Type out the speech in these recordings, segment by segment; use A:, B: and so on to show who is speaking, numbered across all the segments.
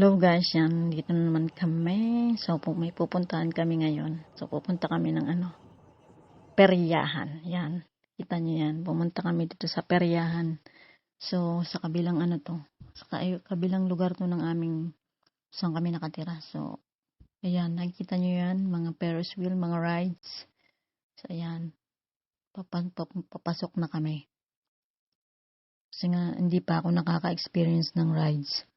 A: Hello guys, yan. Dito na naman kami. So, pu- may pupuntahan kami ngayon. So, pupunta kami ng ano, peryahan. Yan. Kita nyo yan. Pumunta kami dito sa peryahan. So, sa kabilang ano to. Sa ka- kabilang lugar to ng aming saan kami nakatira. So, ayan. Nakikita nyo yan. Mga Ferris wheel, mga rides. So, ayan. Papa- pap- papasok na kami. Kasi nga, hindi pa ako nakaka-experience ng rides.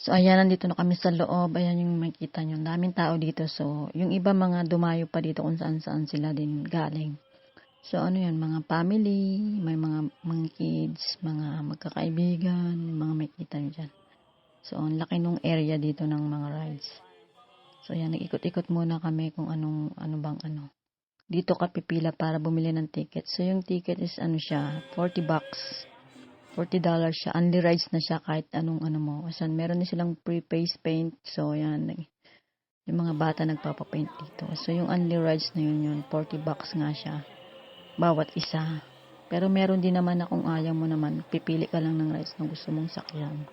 A: So, ayan, nandito na kami sa loob. Ayan yung makita nyo. Daming tao dito. So, yung iba mga dumayo pa dito kung saan-saan sila din galing. So, ano yan, mga family, may mga, mga kids, mga magkakaibigan, mga makita nyo dyan. So, ang laki nung area dito ng mga rides. So, ayan, nag-ikot-ikot muna kami kung anong, ano bang ano. Dito ka pipila para bumili ng ticket. So, yung ticket is ano siya, 40 bucks. $40 siya. Only rides na siya kahit anong ano mo. Asan, meron din silang pre-face paint. So, yan. Yung mga bata nagpapapaint dito. So, yung only rides na yun yun. 40 bucks nga siya. Bawat isa. Pero meron din naman na kung ayaw mo naman, pipili ka lang ng rides na gusto mong sakyan.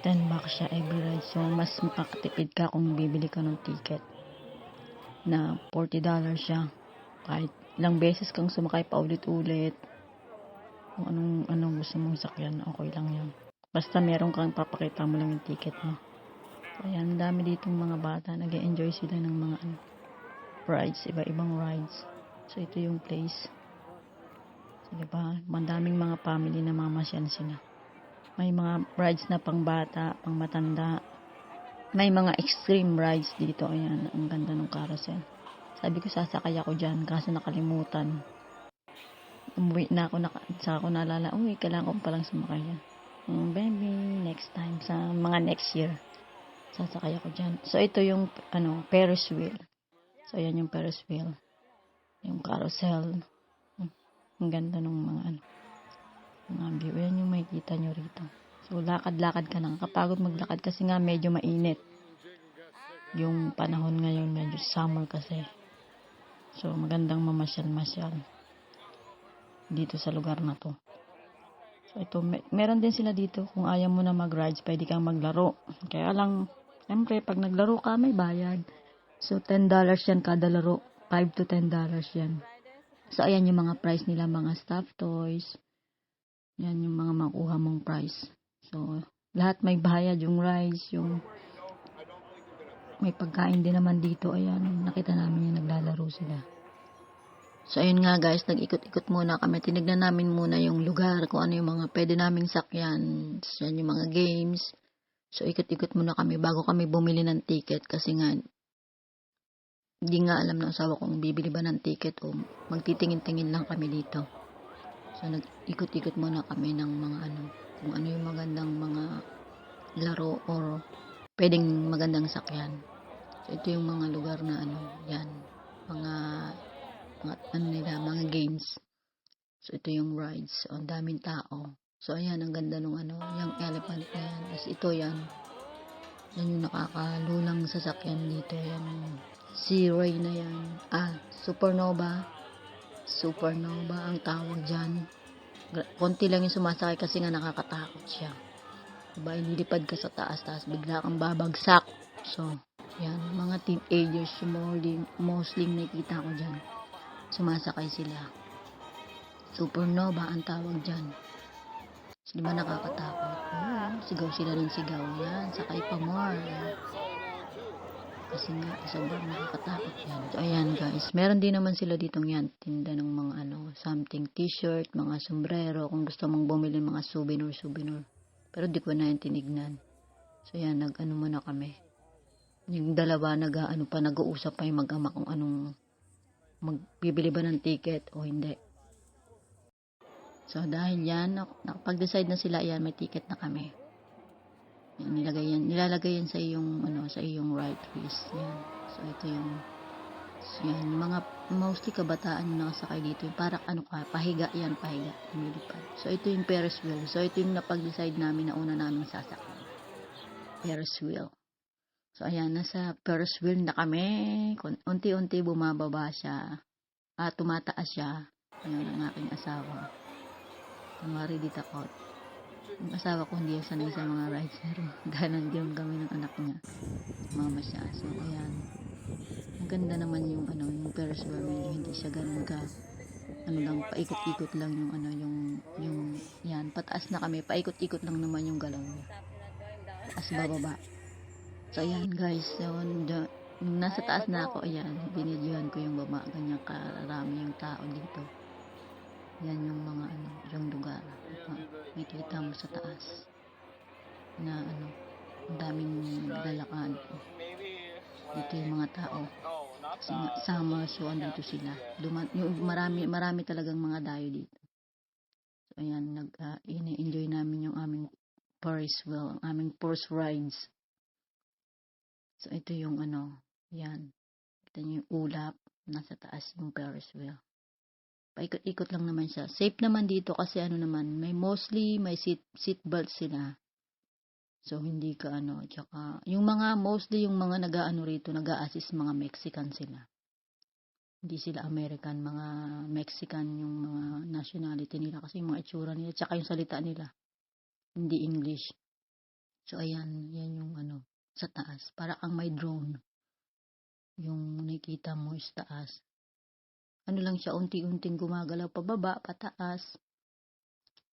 A: 10 bucks siya every ride. So, mas makakatipid ka kung bibili ka ng ticket. Na $40 siya. Kahit ilang beses kang sumakay pa ulit-ulit kung anong, anong gusto mong sakyan, okay lang yun. Basta meron kang papakita mo lang yung ticket mo. Ayan, dami ditong mga bata. nag enjoy sila ng mga ano, rides, iba-ibang rides. So, ito yung place. So, diba? Mandaming mga family na mamasyal sila. May mga rides na pang bata, pang matanda. May mga extreme rides dito. Ayan, ang ganda ng carousel. Sabi ko, sasakay ako dyan, kaso nakalimutan umuwi na ako, naka, sa ako naalala, uy, kailangan ko palang sumakay yan. Mm, baby, next time, sa mga next year, sasakay ako dyan. So, ito yung, ano, Ferris wheel. So, yan yung Ferris wheel. Yung carousel. Mm, Ang ganda ng mga, ano, mga view. Yan yung makikita nyo rito. So, lakad-lakad ka lang. Kapagod maglakad kasi nga medyo mainit. Yung panahon ngayon, medyo summer kasi. So, magandang mamasyal-masyal dito sa lugar na to. So ito, me- meron din sila dito. Kung ayaw mo na mag-rides, pwede kang maglaro. Kaya lang, siyempre, pag naglaro ka, may bayad. So, $10 yan kada laro. 5 to $10 yan. So, ayan yung mga price nila, mga stuffed toys. Yan yung mga makuha mong price. So, lahat may bayad. Yung rides, yung may pagkain din naman dito. Ayan, nakita namin yung naglalaro sila. So, ayun nga guys, nag-ikot-ikot muna kami. Tinignan namin muna yung lugar, kung ano yung mga pwede naming sakyan. So, yan yung mga games. So, ikot-ikot muna kami bago kami bumili ng ticket kasi nga, hindi nga alam ng asawa kung bibili ba ng ticket o magtitingin-tingin lang kami dito. So, nag-ikot-ikot muna kami ng mga ano, kung ano yung magandang mga laro or pwedeng magandang sakyan. So, ito yung mga lugar na ano, yan, mga mga ano nila, mga games. So, ito yung rides. So, ang daming tao. So, ayan, ang ganda nung ano, yung elephant na yan. Tapos ito yan. Yan yung nakakalulang sasakyan dito. Yan Sea Ray na yan. Ah, Supernova. Supernova ang tawag dyan. Konti lang yung sumasakay kasi nga nakakatakot siya. Diba, inilipad ka sa taas, taas bigla kang babagsak. So, yan, mga teenagers, mostly, mostly nakikita ko dyan sumasakay sila. Supernova ang tawag dyan. Di ba nakakatakot? Oo, sigaw sila ng sigaw. Yan, sakay pa more. Yan. Kasi nga, sobrang nakakatakot yan. So, ayan guys. Meron din naman sila ditong yan. Tinda ng mga ano, something t-shirt, mga sombrero. Kung gusto mong bumili mga souvenir, souvenir. Pero di ko na yan tinignan. So, yan, nag-ano muna kami. Yung dalawa, nag, ano pa, nag-uusap pa yung mag-ama kung anong magbibili ba ng ticket o hindi. So, dahil yan, nak- nakapag-decide na sila, yan, may ticket na kami. Yan, nilagay yan, nilalagay yan sa iyong, ano, sa iyong right wrist. Yan. So, ito yung, so, yan, yung mga, mostly kabataan yung nakasakay dito. Yung parang, ano ka, pahiga yan, pahiga. Lumilipad. So, ito yung Ferris wheel. So, ito yung napag-decide namin na una namin sasakay. Ferris wheel. So, ayan, nasa Ferris wheel na kami. Unti-unti bumababa siya. Ah, tumataas siya. Ayun ang aking asawa. Tamari di takot. Yung asawa ko hindi sanay sa mga rides pero ganon din kami ng anak niya. Mama siya. So, ayan. Ang ganda naman yung ano, yung Ferris wheel medyo hindi siya ganun ka ano lang, paikot-ikot lang yung ano, yung, yung, yan, pataas na kami, paikot-ikot lang naman yung galaw niya. Taas bababa. So, ayan guys, so, the, nung nasa taas na ako, ayan, binidyohan ko yung baba, ganyan karami yung tao dito. Yan yung mga ano, yung lugar. Ah, May kita mo sa taas. Na ano, ang daming lalakad. Dito yung mga tao. Kasi nga, summer, so andito sila. Duma, yung marami, marami talagang mga dayo dito. So, ayan, nag, uh, enjoy namin yung aming Paris wheel, ang aming Force rides. So, ito yung ano, yan. Kita niyo yung ulap, nasa taas yung Paris wheel. Paikot-ikot lang naman siya. Safe naman dito kasi ano naman, may mostly may seat, seat belt sila. So, hindi ka ano, tsaka, yung mga, mostly yung mga nag-ano rito, nag assist mga Mexican sila. Hindi sila American, mga Mexican yung mga nationality nila kasi yung mga itsura nila, tsaka yung salita nila. Hindi English. So, ayan, yan yung ano, sa taas. Para kang may drone. Yung nakikita mo is taas. Ano lang siya, unti-unting gumagalaw pababa, pataas.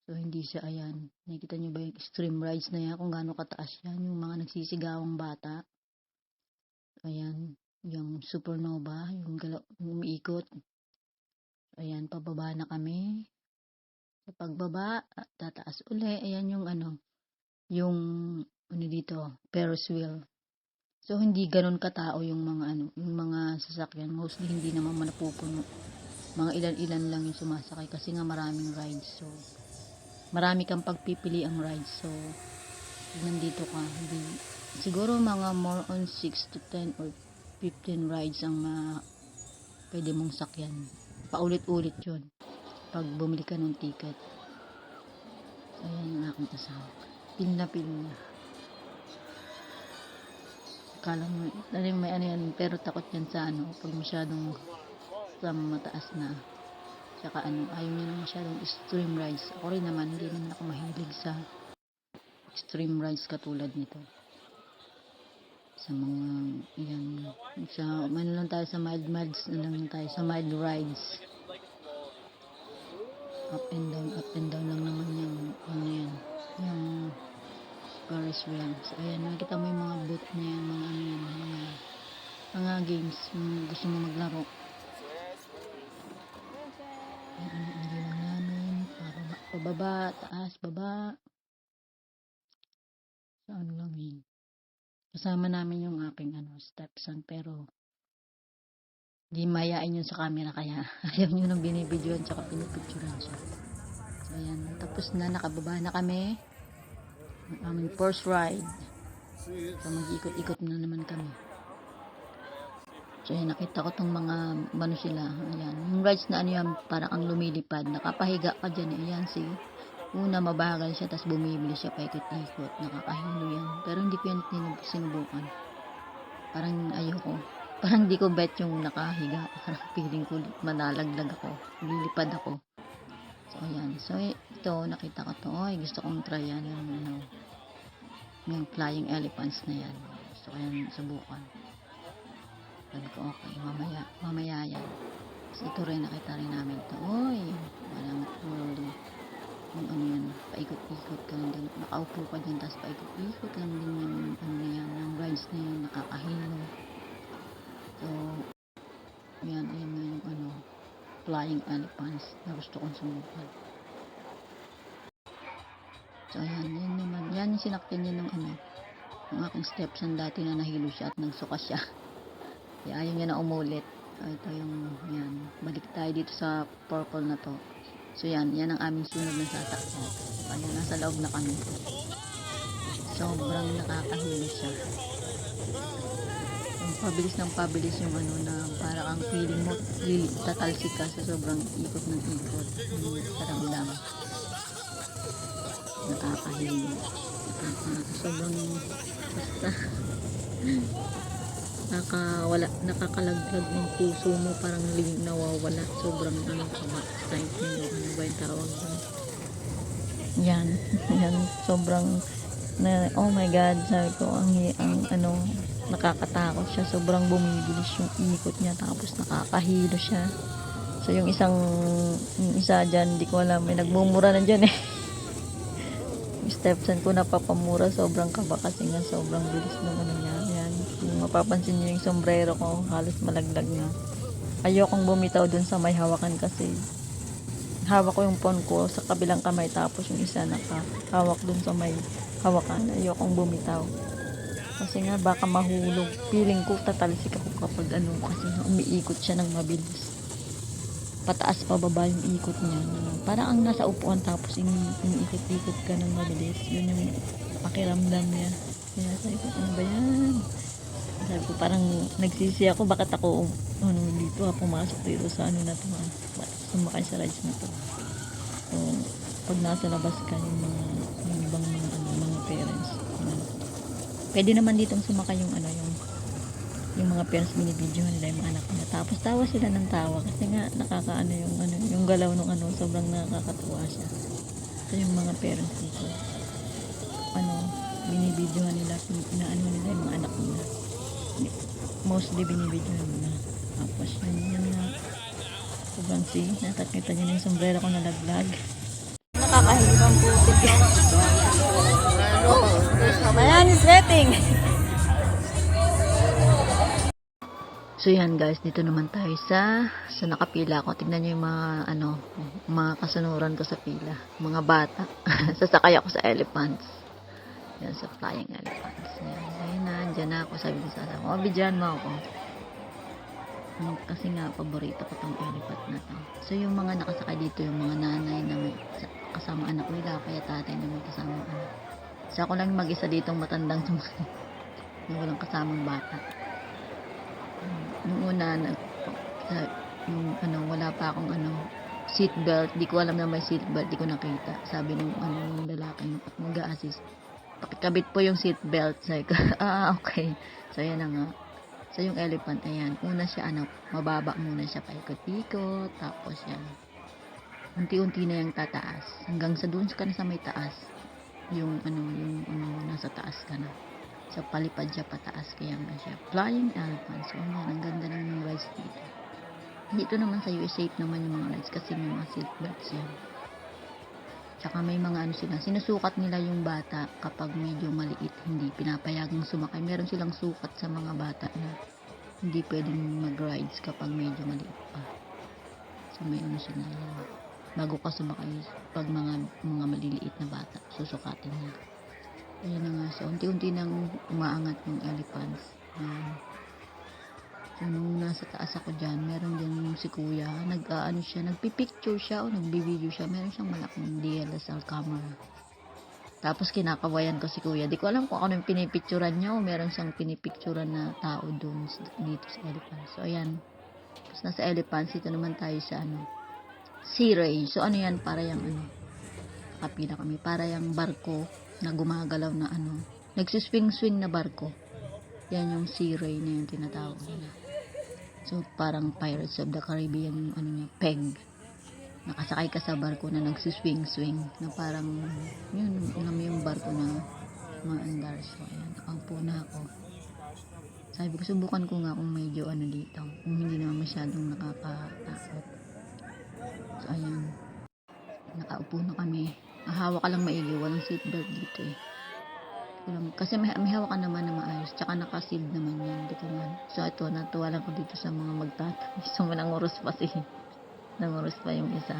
A: So, hindi siya, ayan. Nakikita niyo ba yung extreme rides na yan? Kung gaano kataas yan. Yung mga nagsisigawang bata. Ayan. Yung supernova. Yung galaw, yung umiikot. Ayan, pababa na kami. Sa pagbaba, tataas uli. Ayan yung ano, yung, ano dito, Ferris wheel. So, hindi ganun katao yung mga ano, yung mga sasakyan. Mostly, hindi naman manapupuno. Mga ilan-ilan lang yung sumasakay kasi nga maraming rides. So, marami kang pagpipili ang rides. So, nandito ka. Hindi, siguro mga more on 6 to 10 or 15 rides ang ma, pwede mong sakyan. Paulit-ulit yun. Pag bumili ka ng ticket. Ayan ang aking asawa. Pil na pil na. Akala mo, dali may ano yan, pero takot yan sa ano, pag masyadong sa mataas na. Tsaka ano, ayaw niya na masyadong extreme rides. Ako rin naman, hindi naman ako mahilig sa extreme rides katulad nito. Sa mga, yan, sa, ano lang tayo sa mild milds na lang tayo, sa mild rides. Up and down, up and down lang naman yung, ano yan, yung Paris wheel. So, ayan, nakita mo yung mga booth niya, yung mga, ano yan, mga, mga games, yung gusto mo maglaro. Ayan, ano, hindi lang namin, pababa, pababa, taas, baba. So, ano lang yun. Kasama namin yung aking ano, stepson, pero di mayain yun sa camera kaya ayaw nyo nang binibidyoan tsaka pinipicturean siya. So, ayan. Tapos na, nakababa na kami. Ang aming first ride. So, mag-ikot-ikot na naman kami. So, ayan, nakita ko tong mga, ano sila, ayan. Yung rides na ano yan, parang ang lumilipad. Nakapahiga ka dyan, eh. ayan, see. Una, mabagal siya, tapos bumibili siya paikot-ikot. Nakakahilo yan. Pero hindi ko yan sinubukan. Parang ayoko. Parang di ko bet yung nakahiga. Parang feeling ko manalaglag ako. Lilipad ako. So, ayan. So, ito, nakita ko to. Oy, gusto kong try yan. Yung, ano, yung flying elephants na yan. Gusto ko yan subukan. Sabi ko, okay, mamaya, mamaya yan. Kasi ito rin, nakita rin namin to. Oy, walang world. Yung ano yan, paikot-ikot ka lang din. Nakaupo ka dyan, tapos paikot-ikot lang din yung ano na yan, yung rides na yan, nakakahilo. So, yan, yan nga yung ano, flying elephants na gusto kong subukan. So, ayan, yan naman. Yan yung sinakyan niya ng ano, ng aking stepson dati na nahilo siya at nagsuka siya. Kaya ayaw niya na umulit. So, ito yung, yan. Balik tayo dito sa purple na to. So, yan. Yan ang aming sunod na sasakyan. Ayan, nasa loob na kami. Sobrang nakakahilo siya. Yung pabilis ng pabilis yung ano na para kang feeling mo lili, tatalsik ka sa sobrang ikot ng ikot. Yung karamdam. Nakakahilo. Uh, sobrang basta nakawala nakakalaglag ng puso mo parang ling nawawala sobrang ano ka ba o ano ba yung tawag doon Yan. Yan. Sobrang na, oh my God, sabi ko, ang, ang ano, nakakatakot siya. Sobrang bumibilis yung ikot niya. Tapos nakakahilo siya. So, yung isang, yung isa dyan, hindi ko alam, may nagmumura na dyan eh. stepson ko napapamura, sobrang kaba kasi nga sobrang bilis ng ano niya. Yan. Yung mapapansin niyo yung sombrero ko, halos malaglag na. Ayokong bumitaw dun sa may hawakan kasi hawak ko yung phone ko sa kabilang kamay tapos yung isa nakahawak dun sa may hawakan. Ayokong bumitaw. Kasi nga baka mahulog. Feeling ko tatalsik ako kapag ano kasi umiikot siya ng mabilis. Pataas pababa yung ikot niya. Parang ang nasa upuan tapos ini- iniikot-ikot ka ng mabilis. Yun yung pakiramdam niya. Kaya sabi ko, ano ba yan? Sabi ko, parang nagsisi ako, bakit ako ano, dito ha, pumasok dito sa ano na to ha. Bakit sumakay sa rides na to. So, pag nasa labas ka, yung mga, yung ibang mga, ano, mga parents, ano, pwede naman ditong sumakay yung ano, yung mga parents binibidyohan nila yung mga anak nila. Tapos tawa sila ng tawa kasi nga nakakaano yung ano, yung galaw ng ano, sobrang nakakatuwa siya. So yung mga parents dito, ano, binibidyohan nila, inaano nila yung mga anak nila. Mostly binibidyohan nila. Tapos yun, yun nga. Sobrang si, natakita niyo na yung sombrero ko nalaglag. Nakakahibang putik. Ayan, sweating. So yan guys, dito naman tayo sa sa nakapila ko. Tingnan niyo yung mga ano, mga kasunuran ko sa pila, mga bata. Sasakay ako sa elephants. Yan sa flying elephants. Yan, ayun na, andyan na ako. Sabi ko sa asawa, oh, bidyan mo ako. Mm, Kasi nga, paborito ko tong elephant na to. So, yung mga nakasakay dito, yung mga nanay na may sa- kasama anak nila, kaya tatay na may kasama anak. So, ako lang mag-isa dito matandang sumakay. Yung walang kasamang bata. Nung una, nag, sa, nung ano, wala pa akong ano, seat belt. Di ko alam na may seat belt. Di ko nakita. Sabi nung ano, nung lalaki nung nag-a-assist. Pakikabit po yung seat belt. Sabi ko, ah, okay. So, yan na nga. So, yung elephant, ayan. Una siya, ano, mababa muna siya paikot-ikot. Tapos, yan. Unti-unti na yung tataas. Hanggang sa doon ka na sa may taas. Yung, ano, yung, ano, nasa taas ka na. So, palipad siya pataas. Kaya nga siya. Flying elephant. So, yan. Ang ganda ng rides dito. Dito naman sa US, safe naman yung mga rides kasi may mga seatbelts yan. Tsaka may mga ano sila, sinusukat nila yung bata kapag medyo maliit, hindi pinapayagang sumakay. Meron silang sukat sa mga bata na hindi pwedeng mag-rides kapag medyo maliit pa. So may ano sila, bago ka sumakay, pag mga mga maliliit na bata, susukatin niya. Ayan na nga siya, unti-unti nang umaangat yung elephants. Ayan. So, nung nasa taas ako dyan, meron din yung si kuya, nag, ah, ano siya, nagpipicture siya o nagbibideo siya. Meron siyang malaking DSLR camera. Tapos kinakawayan ko si kuya. Di ko alam kung ano yung pinipicturan niya o meron siyang pinipicturan na tao s- dito sa elephant. So, ayan. Tapos nasa elephants, ito naman tayo sa ano, Sea Ray. So, ano yan? Para yung ano, kapila kami. Para yung barko na gumagalaw na ano, nagsuswing-swing na barko. Yan yung Sea Ray na yung tinatawag nila. So, parang Pirates of the Caribbean yung ano niya, peg. Nakasakay ka sa barko na nagsuswing-swing na parang, yun, mo yung barko na maandar. So, ayan, nakaupo na ako. Sabi ko, subukan ko nga kung medyo ano dito. Kung hindi naman masyadong nakakatakot. So, ayan. Nakaupo na kami. Ahawak ka lang maigi. Walang seatbelt dito eh. Walang- Kasi may, may hawakan naman na maayos. Tsaka nakasealed naman yan. Di ko man. So, ito, natuwa lang ko dito sa mga magtatapos. So, mananguros pa si. Nanguros pa yung isa.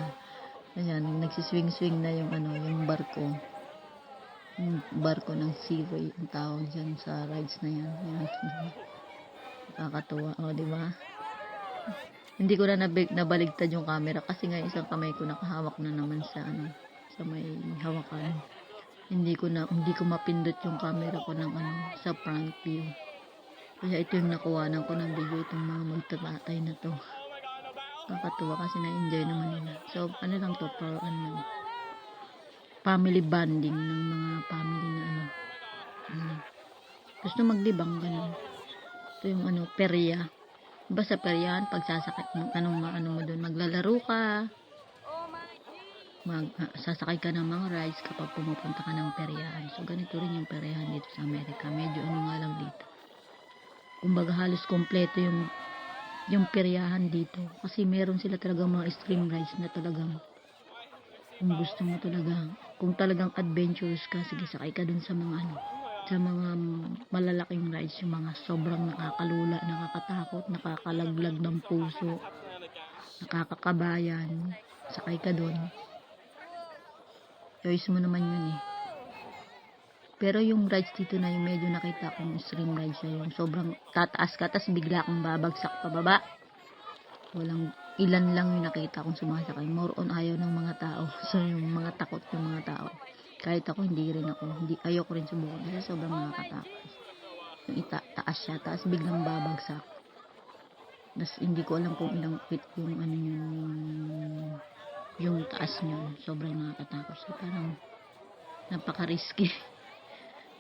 A: Ayan, nagsiswing-swing na yung ano, yung barko. Yung barko ng Sea Ray, ang tawag dyan sa rides na yan. Ayan. Nakakatuwa. O, di ba? Hindi ko na nabig, nabaligtad yung camera kasi nga isang kamay ko nakahawak na naman sa ano, sa may hawakan. Hindi ko na hindi ko mapindot yung camera ko ng ano sa front view. Kaya ito yung nakuha ko ng video itong mga magtatatay na to. Nakakatuwa kasi na-enjoy naman nila. So ano lang to for ano family bonding ng mga family na ano. Ano, gusto maglibang ganun. Ito yung ano perya. Ba sa peryahan pagsasakit mo anong ano mo doon maglalaro ka mag, ah, sasakay ka ng mga rides kapag pumupunta ka ng peryahan. So, ganito rin yung peryahan dito sa Amerika. Medyo ano nga lang dito. Kumbaga halos kompleto yung yung peryahan dito. Kasi meron sila talagang mga extreme rides na talagang kung gusto mo talaga, kung talagang adventurous ka, sige sakay ka dun sa mga ano, sa mga malalaking rides, yung mga sobrang nakakalula, nakakatakot, nakakalaglag ng puso, nakakakabayan, sakay ka dun. Choice mo naman yun eh. Pero yung rides dito na yung medyo nakita kong extreme rides na yung sobrang tataas ka, tas bigla kang babagsak pababa. Walang ilan lang yung nakita kong sumasakay. More on ayaw ng mga tao. So yung mga takot ng mga tao. Kahit ako hindi rin ako. Hindi, ayoko rin subukan kasi sobrang nakakatakot. Yung ita, taas siya, taas biglang babagsak. Tapos hindi ko alam kung ilang feet yung ano yung yung taas niyo. Sobrang nakakatakot. So parang napaka-risky.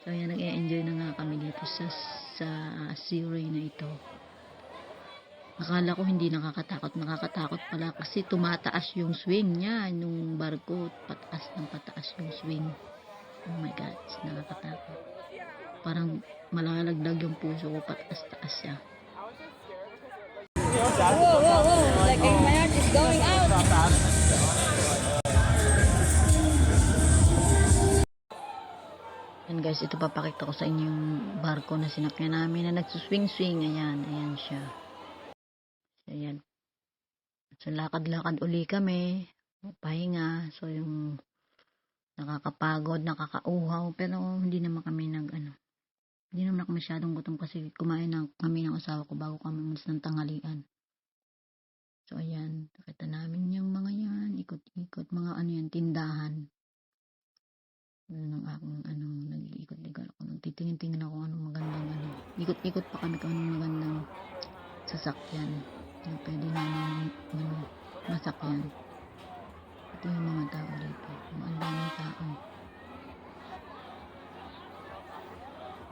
A: So, yan, nag-enjoy na nga kami dito sa, sa Sea-Ray na ito. Akala ko hindi nakakatakot. Nakakatakot pala kasi tumataas yung swing niya, nung barko. Pataas ng pataas yung swing. Oh my God, nakakatakot. Parang malalagdag yung puso ko, pataas-taas siya.
B: Whoa, whoa, whoa. Like my heart is going out.
A: Yan guys, ito papakita ko sa inyo yung barko na sinakyan namin na nagsuswing-swing. Ayan, ayan siya. Ayan. So, lakad-lakad uli kami. Pahinga. So, yung nakakapagod, nakakauhaw. Pero hindi naman kami nag, ano, hindi naman ako masyadong gutom kasi kumain na kami ng asawa ko bago kami umalis ng tanghalian. So, ayan. Nakita namin yung mga yan. Ikot-ikot. Mga ano yan, tindahan. Ng aking ano, nag-iikot-ikot ako. Nung titingin-tingin ako anong magandang ano. Ikot-ikot pa kami kung anong magandang sasakyan. Na pwede namin ano, masakyan. Ito yung mga tao dito. Ang daming tao.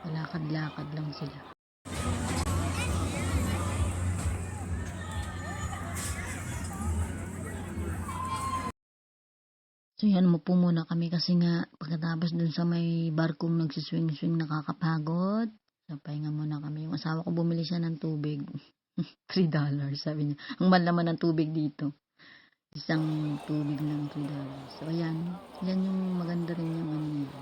A: Lakad-lakad lang sila. So yan, mo muna kami kasi nga pagkatapos dun sa may barkong nagsiswing-swing nakakapagod. So pahinga muna kami. Yung asawa ko bumili siya ng tubig. 3 dollars sabi niya. Ang mahal naman ng tubig dito. Isang tubig lang 3 dollars. So ayan, yan yung maganda rin yung ano niya.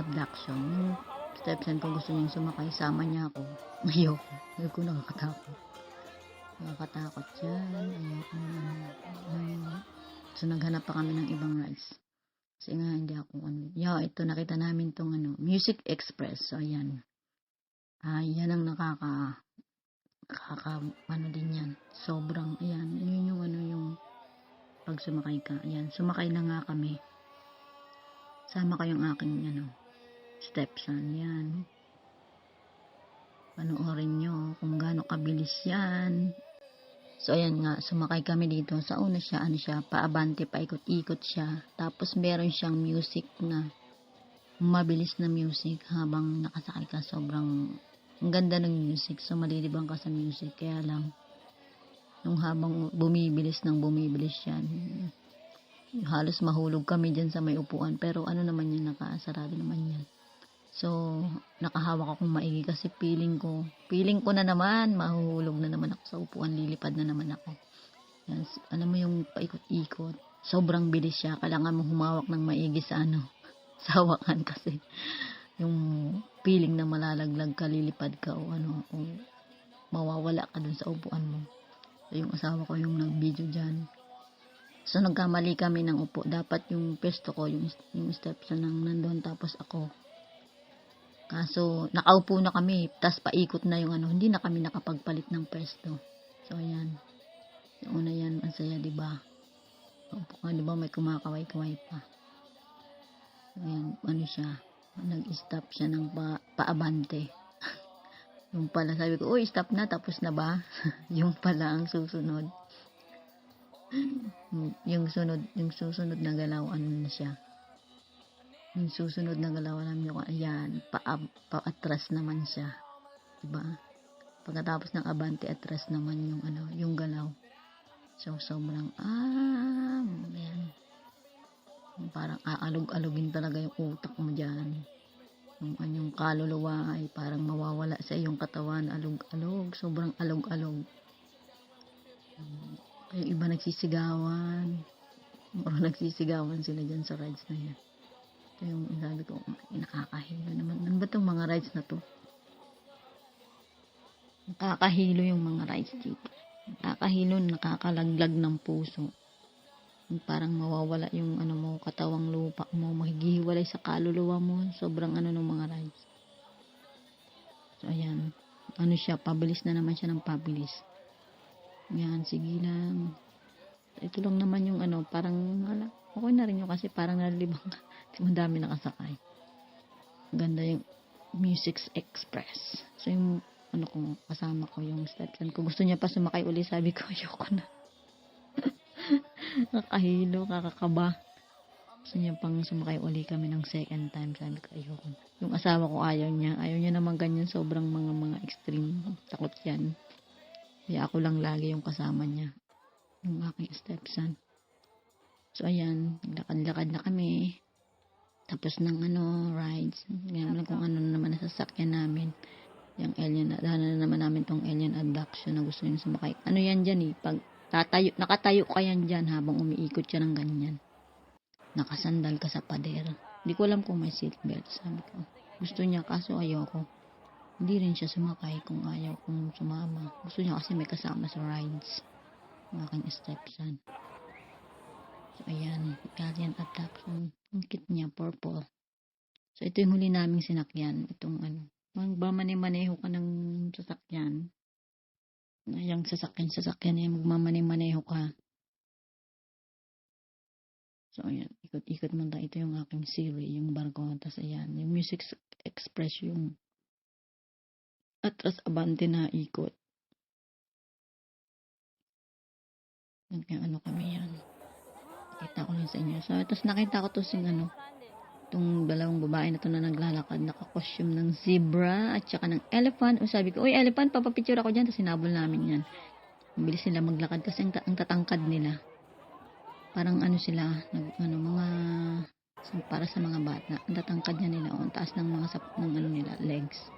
A: Abduction. Yung stepson ko gusto niyang sumakay, sama niya ako. Ayoko. Ayoko nakakatakot. Nakakatakot yan. Ayoko na ano. So, naghanap pa kami ng ibang rides. Kasi nga, hindi ako, ano, yeah, ito, nakita namin tong, ano, Music Express. So, ayan. Ah, yan ang nakaka, nakaka, ano din yan. Sobrang, ayan, yun yung, ano, yung, pag sumakay ka, ayan, sumakay na nga kami. Sama ko yung aking, ano, stepson, yan. Panoorin nyo kung gaano kabilis yan. So, ayan nga, sumakay kami dito. Sa una siya, ano siya, paabante, paikot-ikot siya. Tapos, meron siyang music na, mabilis na music habang nakasakay ka. Sobrang, ang ganda ng music. So, malilibang ka sa music. Kaya lang, nung habang bumibilis ng bumibilis yan, halos mahulog kami dyan sa may upuan. Pero, ano naman yan, nakasarado naman yan. So, nakahawak akong maigi kasi feeling ko, feeling ko na naman, mahuhulog na naman ako sa upuan, lilipad na naman ako. Yan, s- alam mo yung paikot-ikot, sobrang bilis siya, kailangan mo humawak ng maigi sa ano, sa hawakan kasi yung feeling na malalaglag ka, lilipad ka o ano, o mawawala ka dun sa upuan mo. So, yung asawa ko yung nag-video dyan. So, nagkamali kami ng upo. Dapat yung pesto ko, yung, yung stepson nang nandun, tapos ako, Kaso, nakaupo na kami, tas paikot na yung ano, hindi na kami nakapagpalit ng pwesto. So, ayan. Yung una yan, ang saya, di ba? Upo ka, di ba, may kumakaway-kaway pa. So, ayan, ano siya, nag-stop siya ng pa, paabante. yung pala, sabi ko, uy, stop na, tapos na ba? yung pala ang susunod. yung sunod, yung susunod na galaw, ano na siya, yung susunod na galaw namin yung ayan, pa, pa-atras naman siya. Diba? Pagkatapos ng abante, atras naman yung ano, yung galaw. So, sobrang, ah, ayan. parang aalog-alogin talaga yung utak mo dyan. Yung anyong kaluluwa ay parang mawawala sa iyong katawan, alog-alog, sobrang alog-alog. Yung iba nagsisigawan, o nagsisigawan sila dyan sa rides na yan. Ito yung sabi ko, "Ay, nakakahilo naman. Ano ba itong mga rides na to? Nakakahilo yung mga rides dito. Nakakahilo, nakakalaglag ng puso. Parang mawawala yung ano mo, katawang lupa mo, maghihiwalay sa kaluluwa mo. Sobrang ano ng mga rides. So, ayan. Ano siya, pabilis na naman siya ng pabilis. Yan, sige lang. Ito lang naman yung ano, parang, ala, okay na rin yun kasi parang nalilibang ka. Kasi madami nakasakay. Ganda yung Music Express. So, yung ano ko, kasama ko yung stepson ko. Gusto niya pa sumakay uli. Sabi ko, ayoko na. Kakahilo, kakakaba. Gusto niya pang sumakay uli kami ng second time. Sabi ko, ayoko na. Yung asawa ko ayaw niya. Ayaw niya naman ganyan. Sobrang mga mga extreme. Takot yan. Kaya ako lang lagi yung kasama niya. Yung aking stepson. So, ayan. Naglakad-lakad na kami. Tapos ng ano, rides. Ngayon lang kung ano na naman nasasakyan namin. Yung alien, dahil na naman namin tong alien abduction na gusto niyo sumakay. Ano yan dyan eh, pag tatayo, nakatayo ka yan dyan habang umiikot siya ng ganyan. Nakasandal ka sa pader. Hindi ko alam kung may seatbelt, sabi ko. Gusto niya kaso ayoko. Hindi rin siya sumakay kung ayaw kong sumama. Gusto niya kasi may kasama sa rides. Ang aking stepson. So, ayan. Alien abduction. Ang kit niya, purple. So, ito yung huli naming sinakyan. Itong ano, magmamane-maneho ka ng sasakyan. Yung sasakyan-sasakyan yan, magmamane-maneho ka. So, ayan, ikot-ikot mo tayo. Ito yung aking Siri, yung barko. Tapos, ayan, yung Music Express, yung atras abante na ikot. Kaya ano kami yan. Nakita ko lang sa inyo. So, tapos nakita ko to sing ano, itong dalawang babae na to na naglalakad, nakakostume ng zebra at saka ng elephant. O sabi ko, uy, elephant, papapicture ako dyan. Tapos sinabol namin yan. Mabilis sila maglakad kasi ang, ta- ang tatangkad nila. Parang ano sila, nag, ano, mga, para sa mga bata. Ang tatangkad niya nila, o, ang taas ng mga, sap, ng ano nila, legs.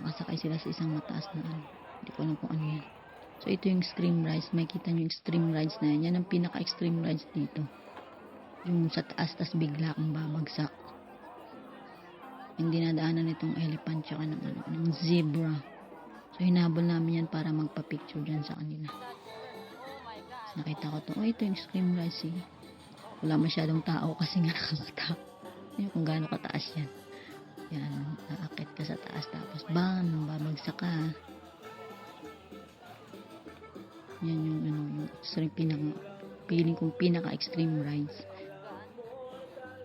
A: Nakasakay sila sa isang mataas na ano. Hindi ko alam kung ano yan. So, ito yung extreme rides. May kita nyo yung extreme rides na yan. Yan ang pinaka-extreme rides dito yung sa taas tas bigla kang babagsak. Hindi nadaanan nitong elephant tsaka ng, ano, ng zebra. So, hinabol namin yan para magpa-picture dyan sa kanila. Tapos nakita ko to, oh, ito yung extreme rides eh. Wala masyadong tao kasi nga nakakatakot. Ayun kung gaano kataas yan. Yan, aakit ka sa taas tapos bam, babagsak ka. Yan yung ano, yung extreme pinaka, feeling kong pinaka-extreme rides.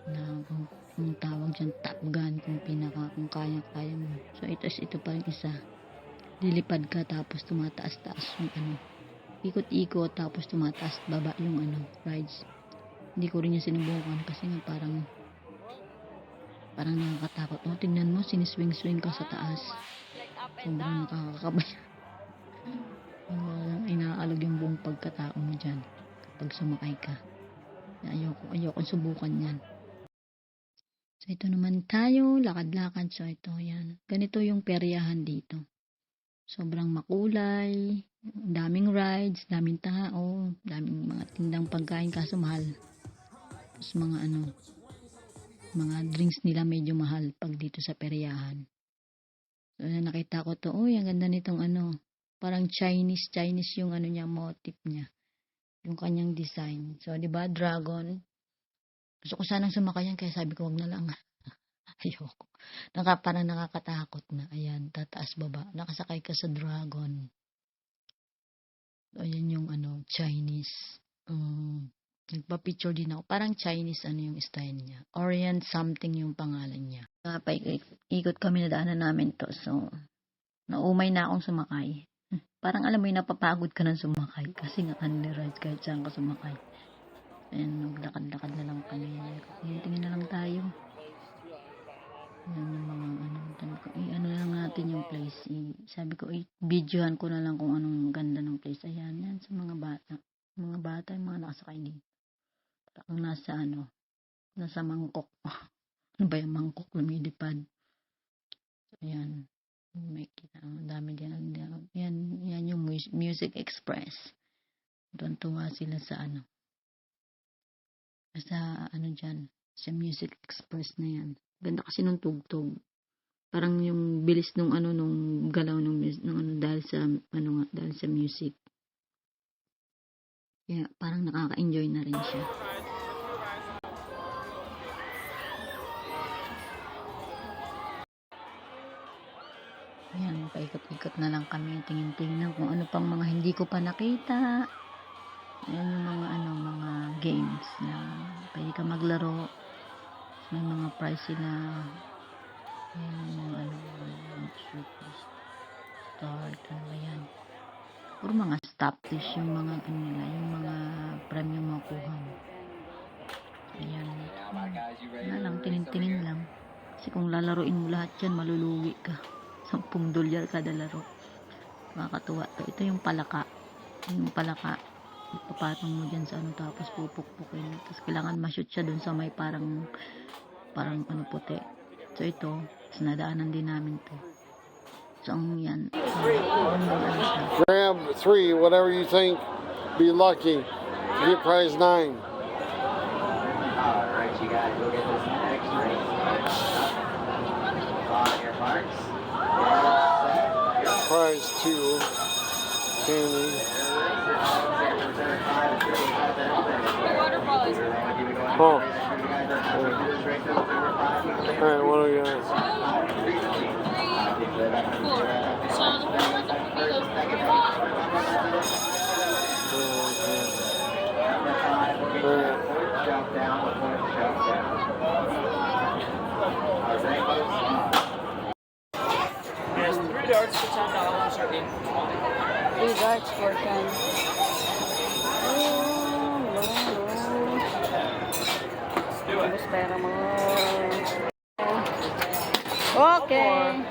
A: Na kung, kung tawag dyan? Top gun kung pinaka kung kaya kaya mo. So ito ito pa rin isa. Lilipad ka tapos tumataas taas yung ano. Ikot ikot tapos tumataas baba yung ano rides. Hindi ko rin yung sinubukan kasi nga parang parang nakakatakot. Oh tingnan mo siniswing swing ka sa taas. Sobrang nakakakabay Parang inaalog yung buong pagkatao mo dyan kapag sumakay ka ayoko ayoko subukan yan So, ito naman tayo, lakad-lakad. So, ito, yan. Ganito yung peryahan dito. Sobrang makulay, daming rides, daming tao, daming mga tindang pagkain, kaso mahal. Tapos mga ano, mga drinks nila medyo mahal pag dito sa peryahan. So, nakita ko to, uy, ang ganda nitong ano, parang Chinese, Chinese yung ano niya, motif niya. Yung kanyang design. So, di ba, dragon, gusto ko sanang sumakay yan, kaya sabi ko, wag na lang. Ayoko. Naka, parang nakakatakot na. Ayan, tataas baba. Nakasakay ka sa dragon. Ayan yung ano, Chinese. Um, nagpa-picture din ako. Parang Chinese ano yung style niya. Orient something yung pangalan niya. Uh, ikot kami na daanan namin to. So, naumay na akong sumakay. Parang alam mo yung napapagod ka ng sumakay. Kasi nga rides kahit saan ka sumakay. Ayan, naglakad-lakad na lang kami. Tingin na lang tayo. Yan yung mga ano. Sabi ko, eh, ano lang natin yung place. Eh, sabi ko, eh, videohan ko na lang kung anong ganda ng place. Ayan, yan sa mga bata. Mga bata, yung mga nakasakay dito. Parang nasa ano, nasa mangkok. ano ba yung mangkok? Lumilipad. Ayan. May. Ang dami din. Yan, yan yung Mus- Music Express. Doon tuwa sila sa ano. Sa ano dyan. Sa Music Express na yan. Ganda kasi nung tugtog. Parang yung bilis nung ano nung galaw nung, nung ano dahil sa ano nga dahil sa music. Kaya parang nakaka-enjoy na rin siya. Ayan, paikot-ikot na lang kami. Tingin-tingnan kung ano pang mga hindi ko pa nakita. Ayan yung mga ano, mga games na pwede ka maglaro. May mga prize sila. Ayan yung ano, yung super start. Ano ba yan? Puro mga stop fish yung mga ano yung mga premyo makuha mo. Ayan. Wala lang, tingin-tingin lang. Kasi kung lalaroin mo lahat yan, malulugi ka. 10 dolyar kada laro. Makakatuwa to. Ito yung palaka. Yung palaka. Ipapatong mo dyan sa ano tapos pupukpukin. Tapos kailangan ma-shoot siya dun sa may parang parang ano puti. So ito, sinadaanan din namin to. So ang yan.
C: Grab three, whatever you think. Be lucky. Get prize nine.
D: Alright, you guys, we'll get this next race. On your marks. Get set.
C: Prize two. Candy.
B: Waterfall is
C: Oh.
D: Alright,
C: Alright, what do we got?
B: cool. So the
C: Alright.
D: Jump down before the jump down. Alright,
E: Yes, for ten dollars or eight for twenty.
B: Three darts for ten.
E: Let's do it.
B: Pera mo. Okay.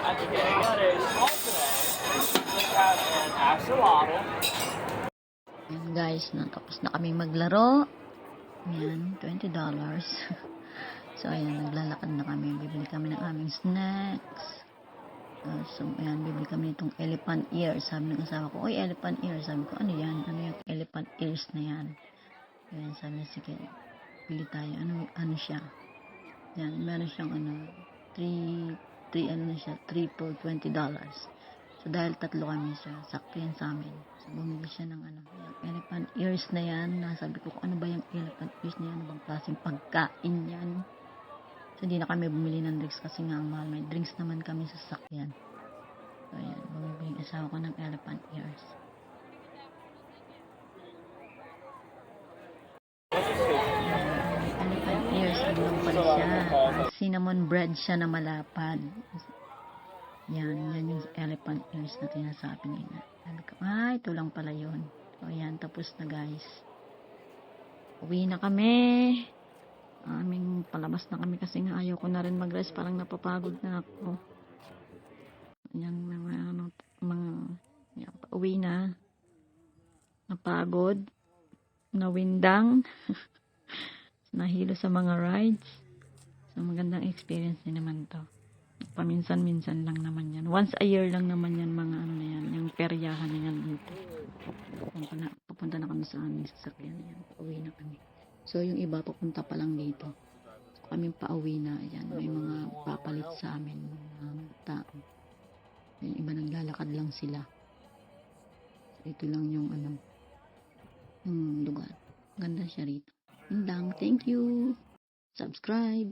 E: At the beginning of small today, we have an axolotl.
A: Guys, natapos na kaming maglaro. Ayan, $20. so ayan, naglalakad na kami. Bibili kami ng aming snacks. Uh, so ayan, bibili kami nitong elephant ear. Sabi ng asawa ko, Oy, elephant ear. Sabi ko, ano yan? Ano yung elephant ears na yan? Ayan, sabi niya, sige, bili tayo. Ano, ano siya? Yan, meron siyang ano, 3, 3 ano na siya, 3 for $20. So, dahil tatlo kami siya, sakto yan sa amin. So, bumili siya ng ano, yung elephant ears na yan. Nasabi ko, ano ba yung elephant ears na yan, ano bang klaseng pagkain yan. So, hindi na kami bumili ng drinks kasi nga ang mahal. May drinks naman kami sa sakyan. So, ayan, bumibili yung asawa ko ng elephant ears. Elephant ears, ano pala siya. Cinnamon bread siya na malapad. Yan, yan yung elephant ears na tinasabi nila. Sabi ko, ah, ito lang pala yun. O yan, tapos na guys. Uwi na kami. Aming palabas na kami kasi nga ayaw ko na rin mag-rest. Parang napapagod na ako. Yan, mga, ano, mga, yan, uwi na. Napagod. Nawindang. Nahilo sa mga rides. So, magandang experience din naman to paminsan-minsan lang naman yan. Once a year lang naman yan, mga ano na yan, yung peryahan na dito. Pupunta na, pupunta na kami sa aming sasakyan yan. Pauwi na kami. So, yung iba papunta pa lang dito. So, kami pauwi na, yan. May mga papalit sa amin, mga tao. Yung iba naglalakad lang sila. So, ito lang yung ano, yung lugar. Ganda siya rito. Yun lang. Thank you. Subscribe.